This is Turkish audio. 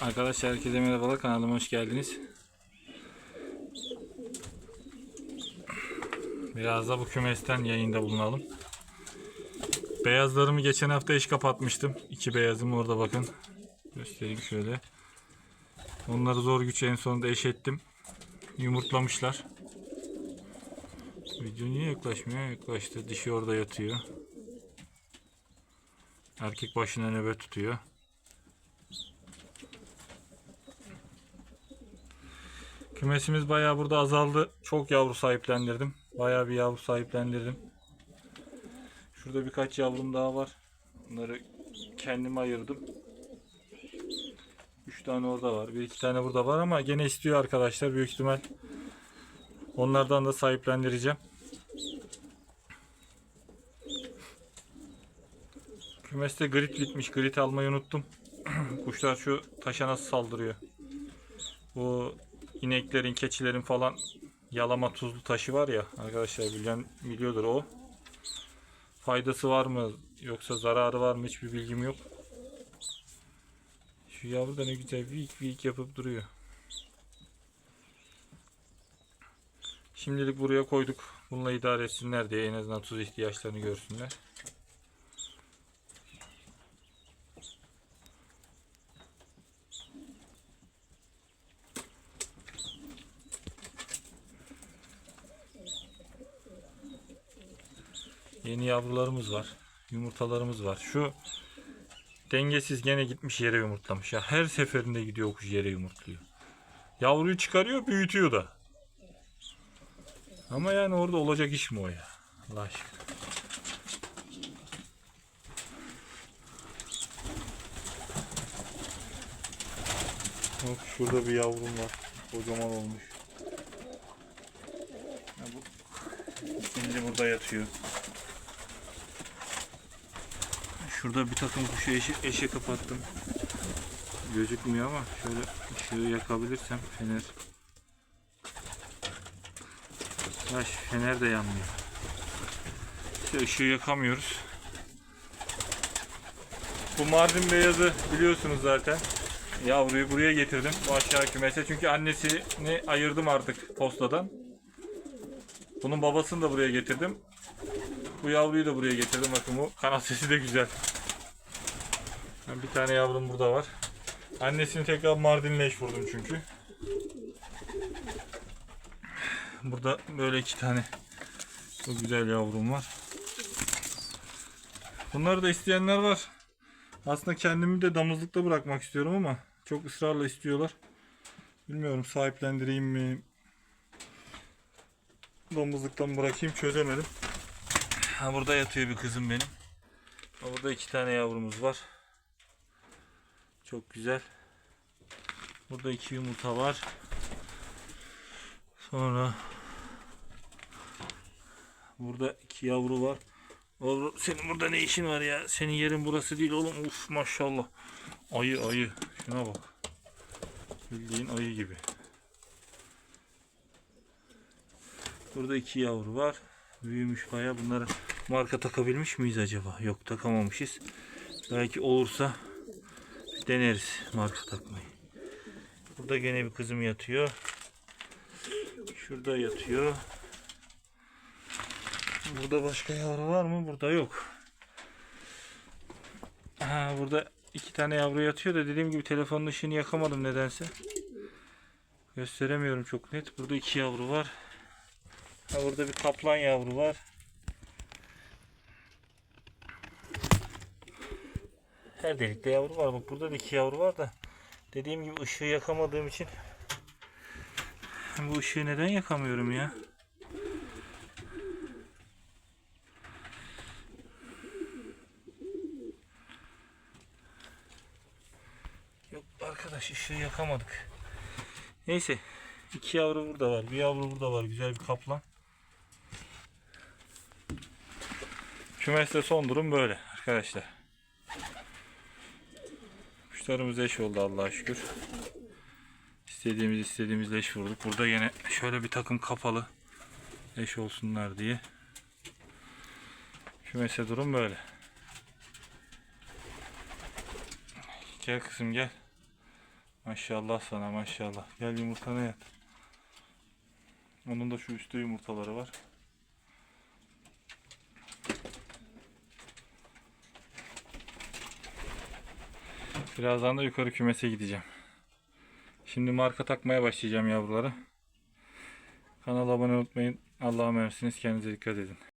Arkadaşlar herkese merhabalar kanalıma hoş geldiniz. Biraz da bu kümesten yayında bulunalım. Beyazlarımı geçen hafta eş kapatmıştım. İki beyazım orada bakın. Göstereyim şöyle. Onları zor güç en sonunda eş ettim. Yumurtlamışlar. Video niye yaklaşmıyor? Yaklaştı. Dişi orada yatıyor. Erkek başına nöbet tutuyor. Kümesimiz bayağı burada azaldı. Çok yavru sahiplendirdim. Bayağı bir yavru sahiplendirdim. Şurada birkaç yavrum daha var. Bunları kendim ayırdım. 3 tane orada var. Bir iki tane burada var ama gene istiyor arkadaşlar. Büyük ihtimal onlardan da sahiplendireceğim. Kümeste grit bitmiş. Grit almayı unuttum. Kuşlar şu taşa nasıl saldırıyor. Bu ineklerin, keçilerin falan yalama tuzlu taşı var ya arkadaşlar bilen biliyordur o. Faydası var mı yoksa zararı var mı hiçbir bilgim yok. Şu yavru da ne güzel vik vik yapıp duruyor. Şimdilik buraya koyduk. Bununla idare etsinler diye en azından tuz ihtiyaçlarını görsünler. Yeni yavrularımız var. Yumurtalarımız var. Şu dengesiz gene gitmiş yere yumurtlamış. Ya her seferinde gidiyor kuş yere yumurtluyor. Yavruyu çıkarıyor, büyütüyor da. Ama yani orada olacak iş mi o ya? Allah aşkına. Bak şurada bir yavrum var. Kocaman olmuş. Ya bu şimdi burada yatıyor. Şurada bir takım kuşu eşe, eşe kapattım. Gözükmüyor ama şöyle ışığı yakabilirsem fener. Ya fener de yanmıyor. İşte ışığı yakamıyoruz. Bu Mardin beyazı biliyorsunuz zaten. Yavruyu buraya getirdim. Bu aşağı kümese. Çünkü annesini ayırdım artık postadan. Bunun babasını da buraya getirdim. Bu yavruyu da buraya getirdim. Bakın bu kanat sesi de güzel. Bir tane yavrum burada var. Annesini tekrar Mardin'le eş vurdum çünkü. Burada böyle iki tane bu güzel yavrum var. Bunları da isteyenler var. Aslında kendimi de damızlıkta bırakmak istiyorum ama çok ısrarla istiyorlar. Bilmiyorum sahiplendireyim mi? Damızlıktan bırakayım çözemedim. Ha burada yatıyor bir kızım benim. Burada iki tane yavrumuz var. Çok güzel. Burada iki yumurta var. Sonra burada iki yavru var. Oğlum senin burada ne işin var ya? Senin yerin burası değil oğlum. Uf maşallah. Ayı ayı. Şuna bak. Bildiğin ayı gibi. Burada iki yavru var. Büyümüş baya. Bunları marka takabilmiş miyiz acaba? Yok takamamışız. Belki olursa deneriz marka takmayı. Burada gene bir kızım yatıyor. Şurada yatıyor. Burada başka yavru var mı? Burada yok. Ha, burada iki tane yavru yatıyor da dediğim gibi telefonun ışığını yakamadım nedense. Gösteremiyorum çok net. Burada iki yavru var. Ha, burada bir kaplan yavru var. Her delikte yavru var. Bak burada da iki yavru var da. Dediğim gibi ışığı yakamadığım için bu ışığı neden yakamıyorum ya? Yok arkadaş ışığı yakamadık. Neyse. iki yavru burada var. Bir yavru burada var. Güzel bir kaplan. Kümeste son durum böyle arkadaşlar. Kuşlarımız eş oldu Allah'a şükür. İstediğimiz istediğimiz eş vurduk. Burada yine şöyle bir takım kapalı eş olsunlar diye. Kümese durum böyle. Gel kızım gel. Maşallah sana maşallah. Gel yumurtana yat. Onun da şu üstte yumurtaları var. Birazdan da yukarı kümese gideceğim. Şimdi marka takmaya başlayacağım yavrulara. Kanala abone olmayı unutmayın. Allah'a emanetsiniz. Kendinize dikkat edin.